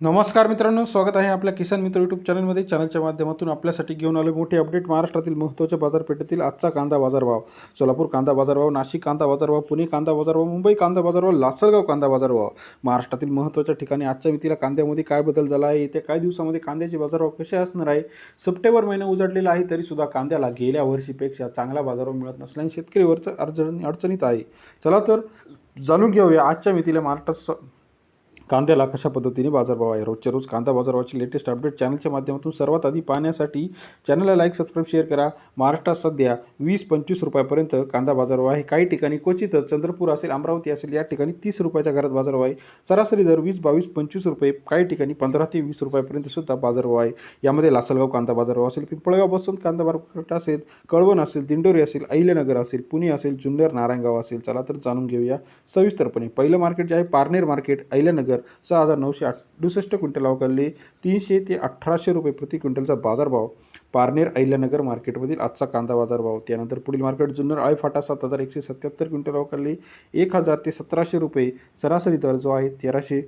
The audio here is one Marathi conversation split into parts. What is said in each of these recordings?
नमस्कार मित्रांनो स्वागत आहे आपल्या किसान मित्र यूट्यूब चॅनलमध्ये चॅनलच्या माध्यमातून आपल्यासाठी घेऊन आलो मोठे अपडेट महाराष्ट्रातील महत्त्वाच्या बाजारपेठेतील आजचा कांदा बाजारभाव. सोलापूर कांदा बाजारभाव नाशिक कांदा बाजारभाव पुणे कांदा बाजारभाव मुंबई कांदा बाजारभाव लासलगाव कांदा बाजारभाव. महाराष्ट्रातील महत्त्वाच्या ठिकाणी आजच्या मितीला कांद्यामध्ये काय बदल झाला आहे? येत्या काही दिवसामध्ये कांद्याचे बाजारभाव कसे असणार आहे? सप्टेंबर महिना उजाडलेला आहे तरीसुद्धा कांद्याला गेल्या वर्षीपेक्षा चांगला बाजारभाव मिळत नसल्याने शेतकरी अडचणी अडचण अडचणीत आहे. चला तर जाणून घेऊया आजच्या मितीला महाराष्ट्रात स- कांद्याला कशा पद्धतीने बाजारभाव आहे? रोजच्या रोज कांदा बाजारभावाची लेटेस्ट अपडेट चॅनलच्या माध्यमातून सर्वात आधी पाहण्यासाठी चॅनलला लाईक सबस्क्राईब शेअर करा. महाराष्ट्रात सध्या वीस पंचवीस रुपयापर्यंत कांदा बाजारभाव आहे. काही ठिकाणी क्वचितच चंद्रपूर असेल अमरावती असेल या ठिकाणी तीस रुपयाच्या घरात बाजारभाव आहे. सरासरी दर वीस बावीस पंचवीस रुपये. काही ठिकाणी पंधरा ते वीस रुपयापर्यंत सुद्धा बाजारभाव आहे. यामध्ये लासलगाव कांदा बाजारभाव असेल पिंपळगाव बसवंत कांदा मार्केट असेल कळवण असेल दिंडोरी असेल अहिल्यानगर असेल पुणे असेल जुन्नर नारायणगाव असेल. चला तर जाणून घेऊया सविस्तरपणे. पहिलं मार्केट जे आहे पारनेर मार्केट अहिल्यानगर. सहा हजार नऊशे अडुसष्ट क्विंटल अवकाळले तीनशे ते अठराशे रुपये प्रति क्विंटलचा बाजारभाव पारनेर अहिल्यानगर मार्केटमधील आजचा कांदा बाजारभाव. त्यानंतर पुढील मार्केट जुन्नर आय फाटा सात हजार एकशे सत्याहत्तर क्विंटल अवकाळले एक हजार ते सतराशे रुपये सरासरी दर जो आहे तेराशे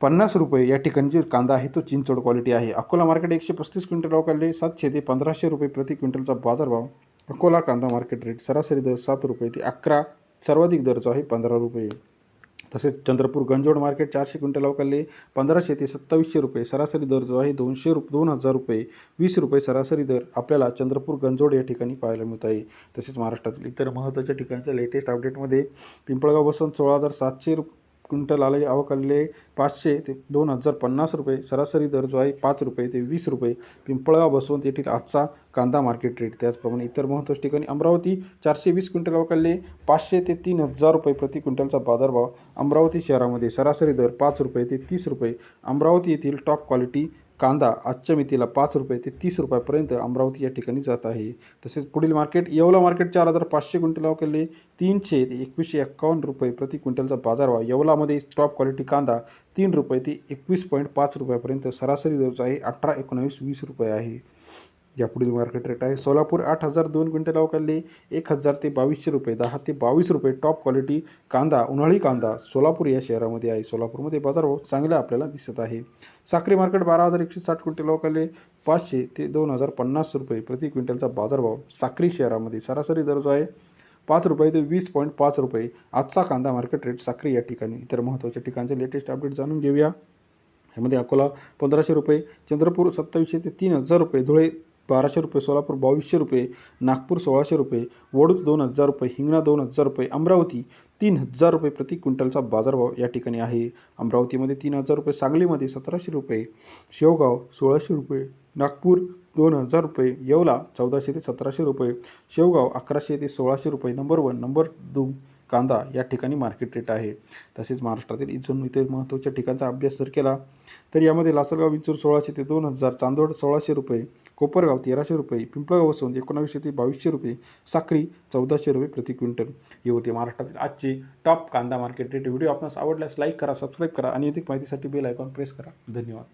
पन्नास रुपये या ठिकाणी जे कांदा आहे तो चिंचोड क्वालिटी आहे. अकोला मार्केट एकशे पस्तीस क्विंटल अवकाळले सातशे ते पंधराशे रुपये प्रति क्विंटलचा बाजारभाव. अकोला कांदा मार्केट रेट सरासरी दर सात रुपये ते अकरा सर्वाधिक दर जो आहे पंधरा रुपये. तसेच चंद्रपूर गंजोड मार्केट चारशे क्विंटल अवकाली पंधराशे ते सत्तावीसशे रुपये सरासरी दर जो आहे दोनशे रुप दोन हजार रुपये वीस रुपये सरासरी दर आपल्याला चंद्रपूर गंजोड या ठिकाणी पाहायला मिळत आहे. तसेच महाराष्ट्रातील इतर महत्त्वाच्या ठिकाणच्या लेटेस्ट अपडेटमध्ये पिंपळगाव वसंत सोळा हजार सातशे रुप क्विंटल आले अवकाळले पाचशे ते दोन हजार पन्नास रुपये सरासरी दर जो आहे पाच रुपये ते वीस रुपये. पिंपळगाव बसवंत येथील आजचा कांदा मार्केट रेट त्याचप्रमाणे इतर महत्त्वाच्या ठिकाणी अमरावती चारशे वीस क्विंटल अवकाळले पाचशे ते तीन हजार रुपये प्रति क्विंटलचा बाजारभाव अमरावती शहरामध्ये सरासरी दर पाच रुपये ते तीस रुपये. अमरावती येथील टॉप क्वालिटी कांदा आजच्या मितीला पाच रुपये ते तीस रुपयापर्यंत अमरावती या ठिकाणी जात आहे. तसेच पुढील मार्केट येवला मार्केट चार हजार पाचशे क्विंटल केले. तीनशे ते एकवीसशे एक्कावन्न रुपये प्रति क्विंटलचा बाजारभाव येवलामध्ये टॉप क्वालिटी कांदा तीन रुपये ते एकवीस पॉईंट पाच रुपयापर्यंत सरासरी दरचा आहे. अठरा एकोणावीस वीस रुपये आहे. या पुढील मार्केट रेट आहे. सोलापूर आठ हजार दोन क्विंटल अवकाली एक हजार ते बावीसशे रुपये दहा ते बावीस रुपये टॉप क्वालिटी कांदा उन्हाळी कांदा सोलापूर या शहरामध्ये आहे. सोलापूरमध्ये बाजारभाव चांगला आपल्याला दिसत आहे. साखरी मार्केट बारा हजार एकशे साठ क्विंटल अवकाळले पाचशे ते दोन हजार पन्नास रुपये प्रति क्विंटलचा बाजारभाव साखरी शहरामध्ये सरासरी दर जो आहे. पाच रुपये ते वीस पॉईंट पाच रुपये. आजचा कांदा मार्केट रेट साखरी या ठिकाणी. इतर महत्त्वाच्या ठिकाणचे लेटेस्ट अपडेट जाणून घेऊया. ह्यामध्ये अकोला पंधराशे रुपये चंद्रपूर सत्तावीसशे ते तीन हजार रुपये. धुळे बाराशे रुपये सोलापूर बावीसशे रुपये नागपूर सोळाशे रुपये वडूज दोन हजार रुपये हिंगणा दोन हजार रुपये अमरावती तीन हजार रुपये प्रति क्विंटलचा बाजारभाव या ठिकाणी आहे. अमरावतीमध्ये तीन हजार रुपये सांगलीमध्ये सतराशे रुपये शेवगाव सोळाशे रुपये नागपूर दोन हजार रुपये येवला चौदाशे ते सतराशे रुपये शेवगाव अकराशे ते सोळाशे रुपये नंबर वन नंबर दोन कांदा या ठिकाणी मार्केट रेट आहे. तसेच महाराष्ट्रातील इथून इतर महत्त्वाच्या ठिकाणचा अभ्यास जर केला तर यामध्ये लासलगाव विचूर सोळाशे ते दोन हजार चांदोड सोळाशे रुपये कोपरगाव तेराशे रुपये पिंपळगाव सोन एकोणावीसशे ते बावीसशे रुपये साखरी चौदाशे रुपये प्रति क्विंटल. हे होते महाराष्ट्रातील आजचे टॉप कांदा मार्केट रेट व्हिडिओ आपणास आवडल्यास लाईक करा सबस्क्राईब करा आणि अधिक माहितीसाठी बेल आयकॉन प्रेस करा. धन्यवाद.